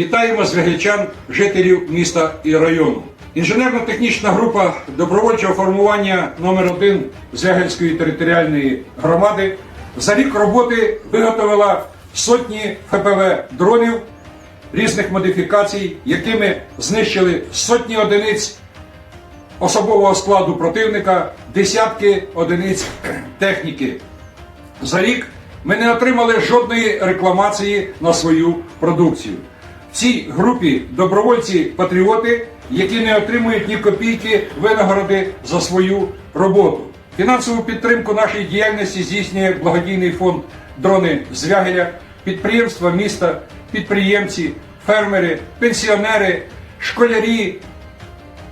Вітаємо звягельчан, жителів міста і району. Інженерно-технічна група добровольчого формування номер 1 Звягельської територіальної громади за рік роботи виготовила сотні ФПВ дронів різних модифікацій, якими знищили сотні одиниць особового складу противника, десятки одиниць техніки. За рік ми не отримали жодної рекламації на свою продукцію. Цій групі добровольці-патріоти, які не отримують ні копійки винагороди за свою роботу. Фінансову підтримку нашої діяльності здійснює благодійний фонд Дрони Звягеля, підприємства міста, підприємці, фермери, пенсіонери, школярі,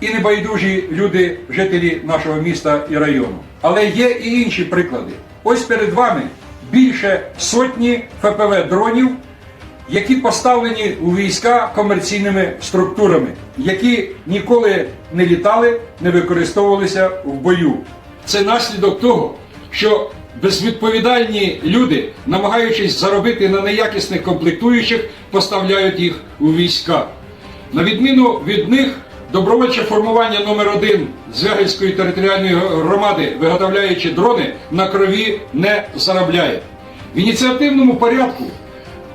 і небайдужі люди, жителі нашого міста і району. Але є і інші приклади. Ось перед вами більше сотні ФПВ дронів, які поставлені у війська комерційними структурами, які ніколи не літали, не використовувалися в бою. Це наслідок того, що безвідповідальні люди, намагаючись заробити на неякісних комплектуючих, поставляють їх у війська. На відміну від них, добровольче формування номер 1 Звягельської територіальної громади, виготовляючи дрони, на крові не заробляє. В ініціативному порядку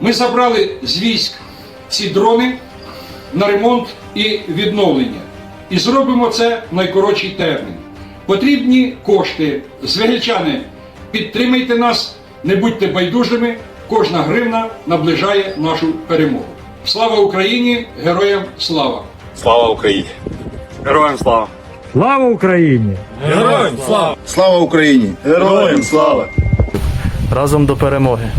ми забрали з військ ці дрони на ремонт і відновлення. І зробимо це в найкоротший термін. Потрібні кошти. Звягельчани, підтримайте нас, не будьте байдужими. Кожна гривна наближає нашу перемогу. Слава Україні! Героям слава! Слава Україні! Героям слава! Слава Україні! Героям слава! Слава Україні! Героям слава! разом до перемоги.